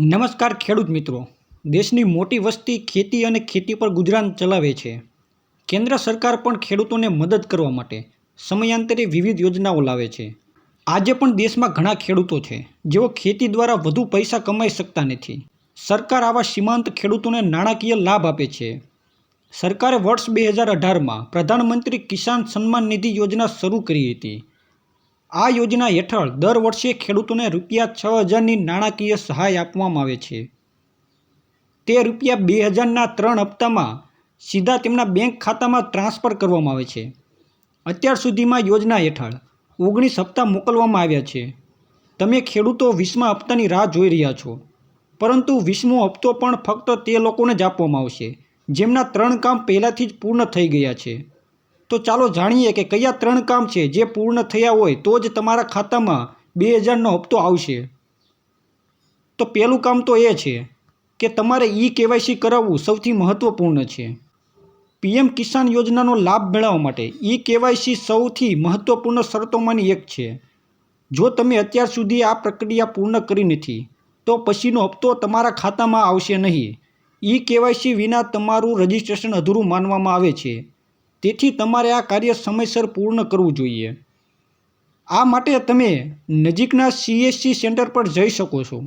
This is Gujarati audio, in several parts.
નમસ્કાર ખેડૂત મિત્રો. દેશની મોટી વસ્તી ખેતી અને ખેતી પર ગુજરાન ચલાવે છે. કેન્દ્ર સરકાર પણ ખેડૂતોને મદદ કરવા માટે સમયાંતરે વિવિધ યોજનાઓ લાવે છે. આજે પણ દેશમાં ઘણા ખેડૂતો છે, જેઓ ખેતી દ્વારા વધુ પૈસા કમાઈ શકતા નથી. સરકાર આવા સીમાંત ખેડૂતોને નાણાકીય લાભ આપે છે. સરકારે વર્ષ બે હજાર અઢારમાં પ્રધાનમંત્રી કિસાન સન્માન નિધિ યોજના શરૂ કરી હતી. આ યોજના હેઠળ દર વર્ષે ખેડૂતોને રૂપિયા છ હજારની નાણાકીય સહાય આપવામાં આવે છે. તે રૂપિયા બે હજારના ત્રણ હપ્તામાં સીધા તેમના બેંક ખાતામાં ટ્રાન્સફર કરવામાં આવે છે. અત્યાર સુધીમાં યોજના હેઠળ ઓગણીસ હપ્તા મોકલવામાં આવ્યા છે. તમે ખેડૂતો વીસમા હપ્તાની રાહ જોઈ રહ્યા છો. પરંતુ વીસમો હપ્તો પણ ફક્ત તે લોકોને જ આપવામાં આવશે, જેમના ત્રણ કામ પહેલાંથી જ પૂર્ણ થઈ ગયા છે. તો ચાલો જાણીએ કે કયા ત્રણ કામ છે જે પૂર્ણ થયા હોય તો જ તમારા ખાતામાં બે હજારનો હપ્તો આવશે. તો પહેલું કામ તો એ છે કે તમારે ઈ કેવાયસી કરાવવું સૌથી મહત્ત્વપૂર્ણ છે. પીએમ કિસાન યોજનાનો લાભ મેળવવા માટે ઈ કેવાયસી સૌથી મહત્ત્વપૂર્ણ શરતોમાંની એક છે. જો તમે અત્યાર સુધી આ પ્રક્રિયા પૂર્ણ કરી નથી, તો પછીનો હપ્તો તમારા ખાતામાં આવશે નહીં. ઈ કેવાયસી વિના તમારું રજિસ્ટ્રેશન અધૂરું માનવામાં આવે છે. તેથી તમારે આ કાર્ય સમયસર પૂર્ણ કરવું જોઈએ. આ માટે તમે નજીકના સીએસસી સેન્ટર પર જઈ શકો છો.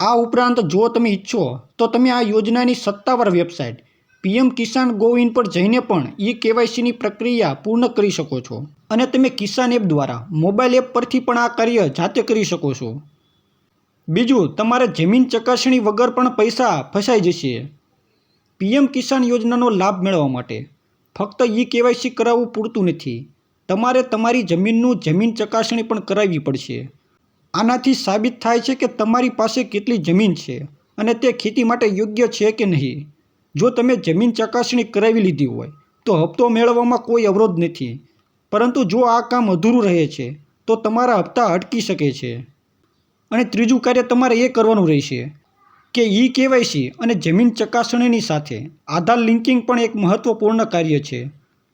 આ ઉપરાંત જો તમે ઈચ્છો તો તમે આ યોજનાની સત્તાવાર વેબસાઇટ પીએમ કિસાન ગોવિન પર જઈને પણ ઈ કેવાયસીની પ્રક્રિયા પૂર્ણ કરી શકો છો. અને તમે કિસાન એપ દ્વારા મોબાઈલ એપ પરથી પણ આ કાર્ય જાતે કરી શકો છો. બીજું, તમારે જમીન ચકાસણી વગર પણ પૈસા ફસાઈ જશે. પીએમ કિસાન યોજનાનો લાભ મેળવવા માટે. ફક્ત ઈ કેવાયસી કરાવવું પૂરતું નથી. તમારે તમારી જમીનનું જમીન ચકાસણી પણ કરાવવી પડશે. આનાથી સાબિત થાય છે કે તમારી પાસે કેટલી જમીન છે અને તે ખેતી માટે યોગ્ય છે કે નહીં. જો તમે જમીન ચકાસણી કરાવી લીધી હોય, તો હપ્તો મેળવવામાં કોઈ અવરોધ નથી. પરંતુ જો આ કામ અધૂરું રહે છે, તો તમારા હપ્તા અટકી શકે છે. અને ત્રીજું કાર્ય તમારે એ કરવાનું રહેશે. કે ઈ કેવાયસી અને જમીન ચકાસણીની સાથે આધાર લિંકિંગ પણ એક મહત્ત્વપૂર્ણ કાર્ય છે,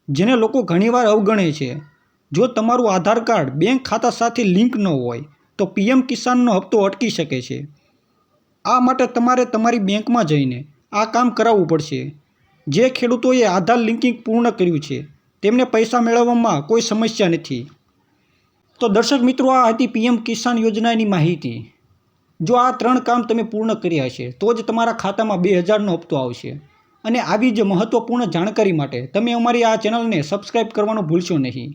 જેને લોકો ઘણીવાર અવગણે છે. જો તમારું આધાર કાર્ડ બેંક ખાતા સાથે લિંક ન હોય, તો પીએમ કિસાનનો હપ્તો અટકી શકે છે. આ માટે તમારે તમારી બેંકમાં જઈને આ કામ કરાવવું પડશે. જે ખેડૂતોએ આધાર લિંકિંગ પૂર્ણ કર્યું છે, તેમને પૈસા મેળવવામાં કોઈ સમસ્યા નથી. તો દર્શક મિત્રો, આ હતી પીએમ કિસાન યોજનાની માહિતી. જો આ ત્રણ કામ તમે પૂર્ણ કર્યા છે તો જ તમારા ખાતામાં બે હજારનો હપ્તો આવશે. અને આવી જ મહત્ત્વપૂર્ણ જાણકારી માટે તમે અમારી આ ચેનલને સબસ્ક્રાઈબ કરવાનું ભૂલશો નહીં.